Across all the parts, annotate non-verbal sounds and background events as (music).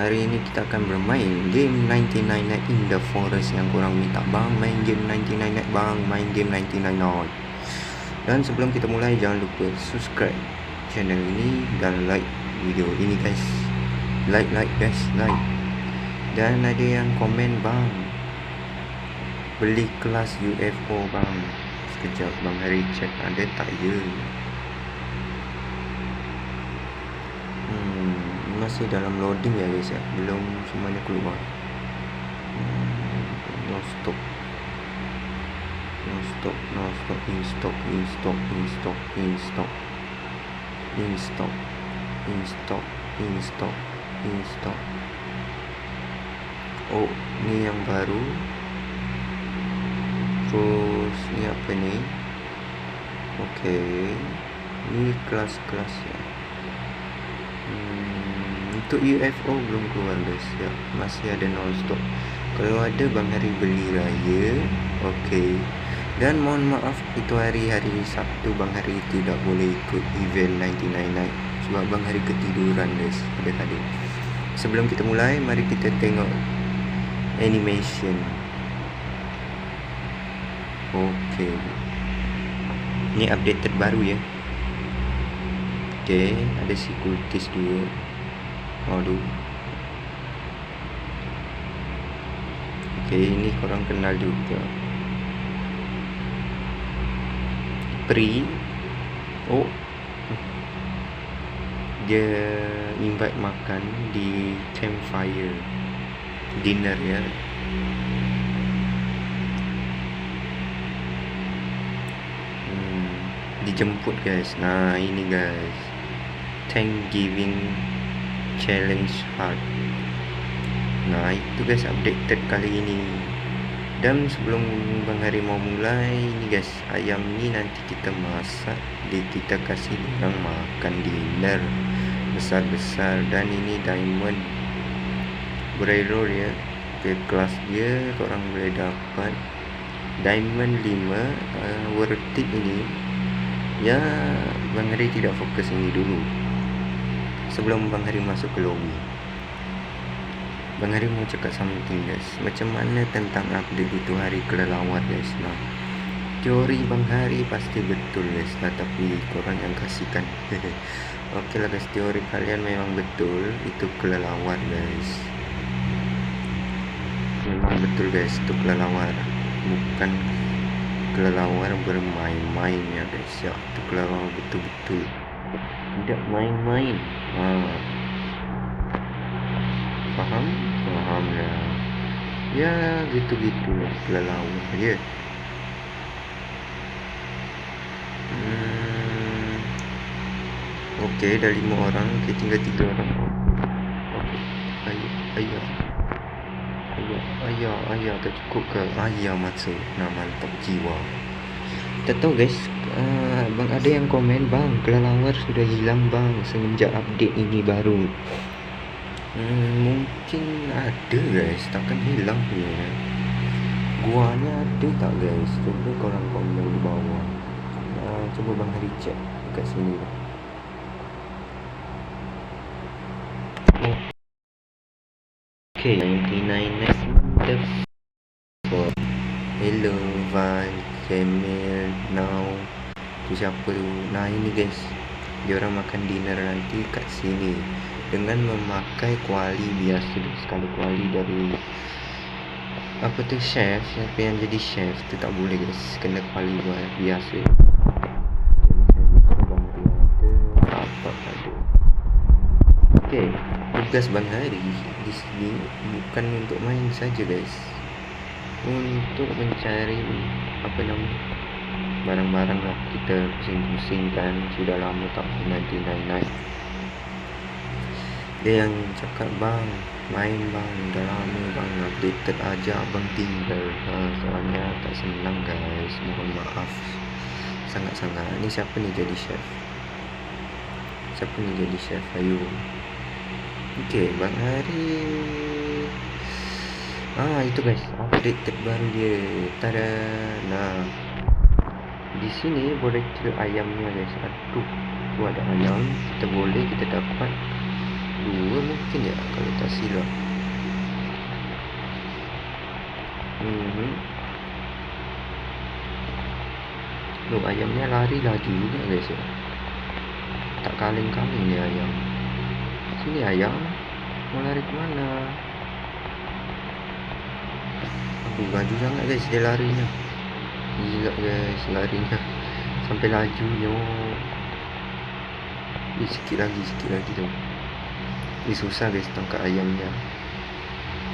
Hari ini kita akan bermain game 99 Night in the Forest. Yang korang minta bang main game 99 Night bang main game 99 Night dan sebelum kita mulai jangan lupa subscribe channel ini dan like video ini guys. Like like guys like. Dan ada yang komen bang beli kelas UFO bang. Sekejap bang. Hari check ada tak? Ya masih dalam loading ya guys ya. Belum semuanya keluar. Hmm, no stop. No stop no stop in stock in stock in stock in stock in stock in stock in stock in stock oh ni yang baru. Terus ni apa ni okey ni kelas-kelas ya. Hmm, untuk UFO belum keluar guys ya masih ada non stock kalau ada bang hari beli raya. Okey. Dan mohon maaf itu hari hari Sabtu bang hari tidak boleh ikut event 99 night. Sebab bang hari ketiduran guys adik-adik sebelum kita mulai mari kita tengok animation. Okey. Ni update terbaru ya. Okey, ada si kultis dua. Aduh. Okey, ini korang kenal juga. Pri. Oh. Dia invite makan di campfire dinner ya. dijemput guys nah ini guys Thanksgiving challenge heart nah itu guys updated kali ini. Dan sebelum Bang Hari mau mulai ini guys ayam ni nanti kita masak di kita kasih orang makan dinner. Besar-besar. Dan ini diamond Braille ya. Ke kelas dia korang boleh dapat diamond 5 uh, worth it ini. Ya, Bang Hari tidak fokus ini dulu. Sebelum Bang Hari masuk ke lobby. Bang Hari mau cakap something guys. Macam mana tentang update itu hari kelelawar guys. Nah, teori Bang Hari pasti betul guys. Nah, tapi korang yang kasihkan. (laughs) Okey lah guys, teori kalian memang betul. Itu kelelawar guys. Memang betul guys, itu kelelawar. Bukan kelelawar bermain-main ya guys ya itu kelelawar betul-betul tidak main-main. Ha. faham? Faham ya. Ya gitu-gitu lah kelelawar ya. Hmm. oke okay, ada lima orang. Oke okay, tinggal tiga orang. Oke. Okay. ayo ayo ayah ayah ayah. Tak cukup ke? Ayah masa nak mantap jiwa. Tak tahu guys uh, bang ada yang komen bang kelelawar sudah hilang bang semenjak update ini baru. Hmm, mungkin ada guys takkan hilang punya. Guanya ada tak guys? Cuba korang komen di bawah. Uh, cuba bang hari check dekat sini. Lah Okay, 99 next Hello Van Jamil Now Tu siapa? Tu Nah ini guys. Dia orang makan dinner nanti kat sini Dengan memakai kuali biasa. Sekali kuali dari Apa tu chef? Siapa yang jadi chef Tu tak boleh guys. Kena kuali biasa. Okay tugas Bang Hari di sini bukan untuk main saja guys. Untuk mencari apa nama barang-barang lah kita pusing-pusing kan sudah lama tak nanti naik-naik dia yang cakap bang main bang dah lama bang updated aja abang tinggal ha, soalnya tak senang guys mohon maaf sangat-sangat ni siapa ni jadi chef siapa ni jadi chef ayo Okey, Bang Hari. Ah, itu guys, update terbaru dia. Tada. Nah. Di sini boleh kill ayamnya guys. Aduh, tu ada ayam. Kita boleh kita dapat dua mungkin ya kalau tak silap hmm. Loh, ayamnya lari laju juga guys ya tak kaling-kaling ya ayam sini ayam mau lari kemana aku laju sangat guys dia larinya gila guys larinya sampai laju Ih, sikit lagi sikit lagi tu ni susah guys tangkap ayamnya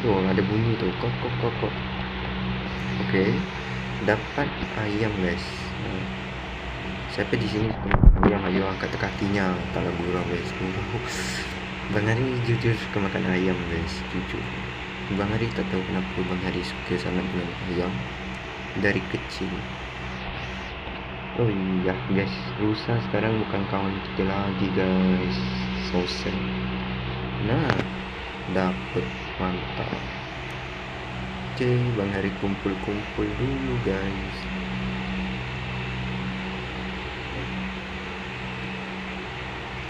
oh ada bunyi tu. Kok kok kok kok. Ok dapat ayam guys. Hmm. siapa di sini ayam? Ayam angkat kakinya lagu orang guys. Oh. Bang Hari jujur suka makan ayam guys. Jujur. Bang Hari tak tahu kenapa Bang Hari suka sangat dengan ayam dari kecil. Oh iya guys. Rusa sekarang bukan kawan kita lagi guys. So sad. Nah Dapet. Mantap. Okay Bang Hari kumpul-kumpul dulu guys.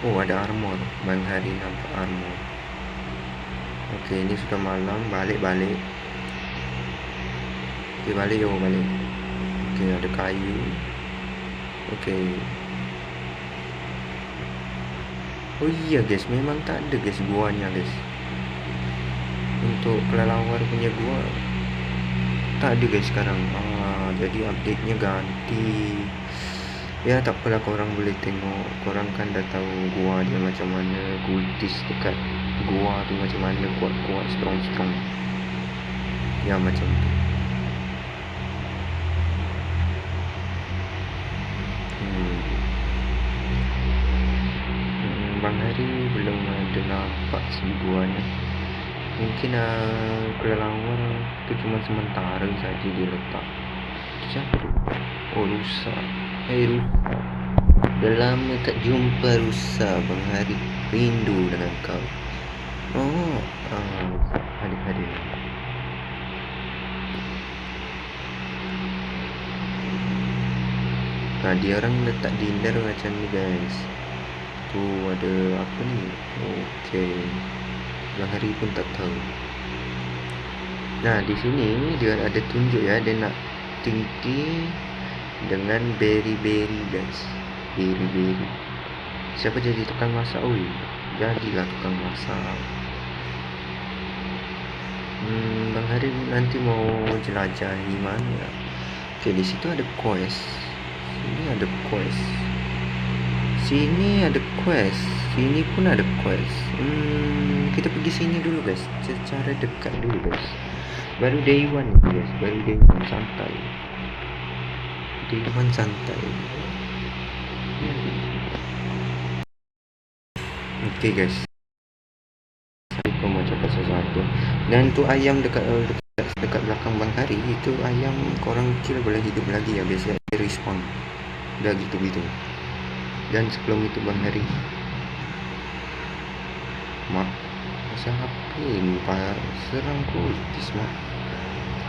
Oh ada armor. Bang Hari nampak armor. Okay ini sudah malam. Balik-balik Okay balik yo balik Okay ada kayu Okay. Oh iya guys, memang tak ada guys guanya guys. Untuk kelelawar punya gua tak ada guys sekarang. Ah, jadi update-nya ganti. Ya tak apalah korang boleh tengok. Korang kan dah tahu gua dia macam mana, kultis dekat gua tu macam mana kuat-kuat, strong-strong. Ya macam tu. Hari belum ada nampak sebuahnya Mungkin uh, kelelawar tu cuma sementara saja dia letak. Siapa tu? Oh rusa. Hei rusa. Dah lama tak jumpa rusa Bang Hari. Rindu dengan kau. Oh uh, Hadir-hadir Nah dia orang letak dinner macam ni guys tu ada apa ni? Okey. Bang Hari pun tak tahu. Nah di sini dia ada tunjuk ya dia nak tinggi dengan berry-berry guys. Berry-berry siapa jadi tukang masak? Oi jadilah tukang masak. Hmm, Bang Hari nanti mau jelajahi mana? Okey di situ ada quest sini ada quest Sini ada quest. Sini pun ada quest. Hmm, Kita pergi sini dulu guys. Secara dekat dulu guys. Baru day one guys. Baru day one santai. Day one santai. Okay guys. Aku mau cakap sesuatu Dan tu ayam dekat dekat, dekat belakang Bang Hari Itu ayam korang kill boleh hidup lagi ya Biasanya respawn. Dah gitu-gitu dan sebelum itu Bang Heri mak masa apa ni pak serang kultis mak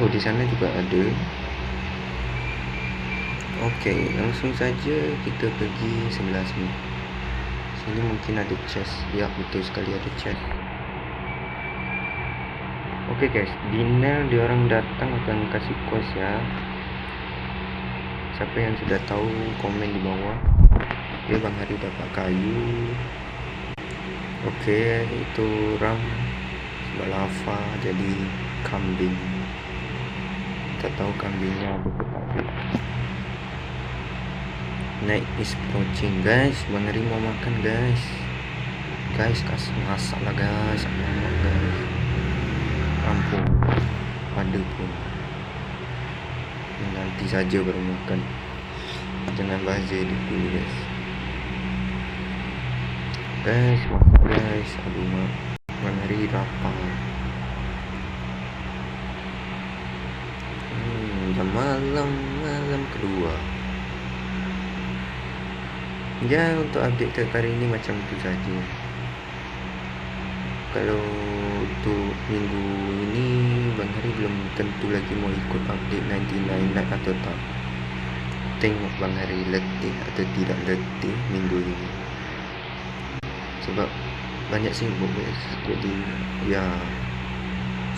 oh di sana juga ada Okey, langsung saja kita pergi sebelah sini. Sini mungkin ada chest. Ya, betul sekali ada chest. Okey guys, dinner dia orang datang akan kasih quest ya. Siapa yang sudah tahu komen di bawah. Okey, Bang Hari dapat kayu. Okey, itu ram sebab lava jadi kambing. Tak tahu kambingnya Night is approaching guys. Bang Hari mau makan guys. Guys, kasih masak lah guys. Ampun. Pada pun. Nanti saja baru makan. Jangan bazir dulu guys guys maaf guys? Aduh mak hari lapar. Hmm, jam malam malam kedua. Ya untuk update ke kali ini macam tu saja. Kalau untuk minggu ini Bang Hari belum tentu lagi mau ikut update 99 night atau tak. Tengok Bang Hari letih atau tidak letih minggu ini sebab banyak sibuk jadi ya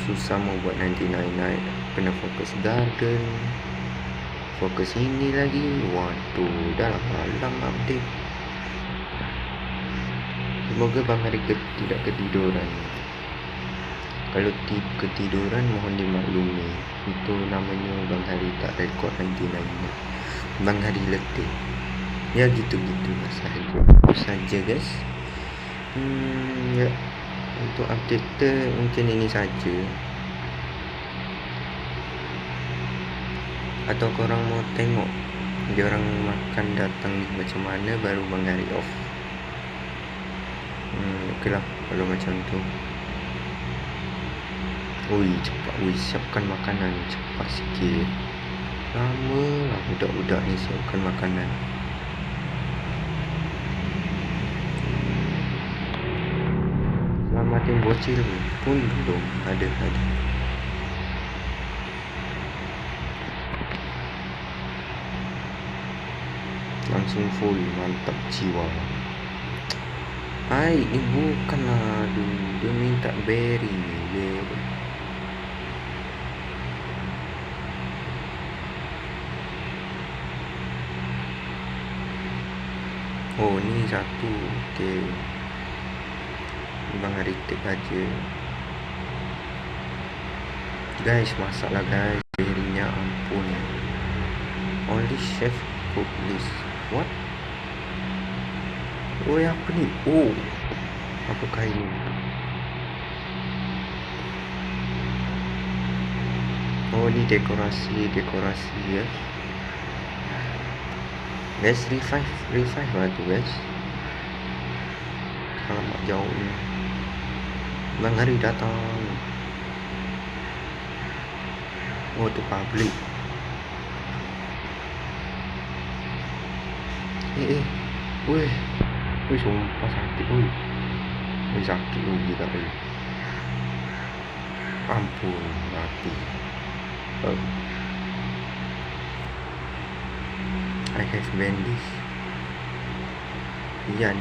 susah mau buat nanti naik-naik kena fokus garden fokus ini lagi. Waduh dah lah malam update. Semoga Bang Hari ke, tidak ketiduran. Kalau tip ketiduran mohon dimaklumi. Itu namanya Bang Hari tak rekod nanti naiknya Bang Hari letih. Ya gitu-gitu lah sahaja itu saja guys hmm, ya. Untuk update mungkin ini saja. Atau korang mau tengok dia orang makan datang macam mana baru Bang Hari off. Hmm, ok lah kalau macam tu. Ui cepat. Ui siapkan makanan. Cepat sikit. Lama lah budak-budak ni siapkan makanan Selamatin bocil pun belum ada ada. Langsung full mantap jiwa. Hai bukanlah Aduh dia minta berry berry Oh ni satu Okay Bang retake aja Guys masak lah guys Berinya ampun. Only chef cook this. What? Oh apa ni? Oh Apakah ini? Oh ni dekorasi Dekorasi ya guys revive revive lah tu guys. Alamak jauh ni bang hari datang. Oh tu public. Eh eh. Weh. Weh sumpah sakit weh weh sakit weh gila weh ampun mati. Oh. I have bandage Yan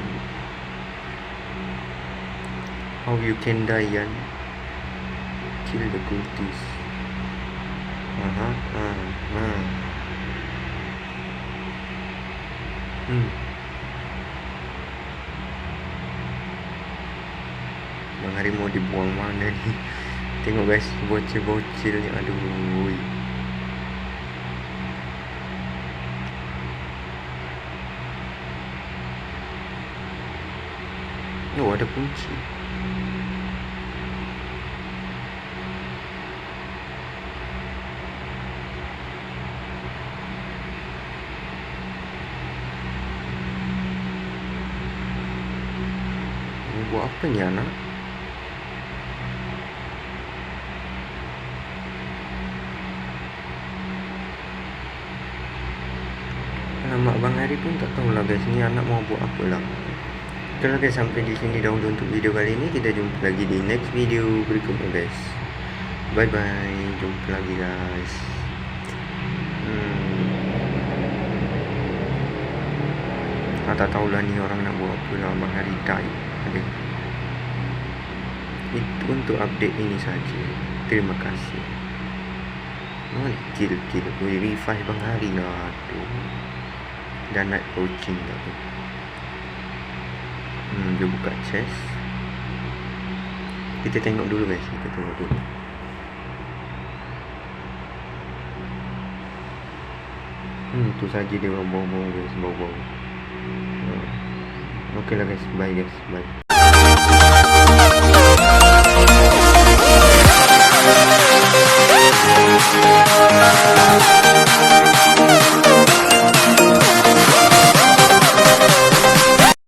How you can die Yan? Kill the cultists. Aha, uh, uh, uh. Hmm. Bang Hari mau dibuang mana ni? (laughs) Tengok guys Bocil-bocil ni. Aduh Oh ada kunci Buat apa ni anak? Alamak Bang Hari pun tak tahulah guys Ni anak mau buat apa lah Itulah guys sampai di sini dahulu untuk video kali ini. Kita jumpa lagi di next video berikutnya guys. Bye bye. Jumpa lagi guys. Hmm. Ah, tak tahulah ni orang nak buat apa lah Abang Hari die. Ada. Itu untuk update ini saja. Terima kasih. Oh, kill kill. Wih, revive Bang Hari lah. Aduh. Dan night coaching tak tu hmm, dia buka chest kita tengok dulu guys kita tengok dulu hmm tu saja dia bau-bau guys bau-bau hmm. ok lah guys bye guys bye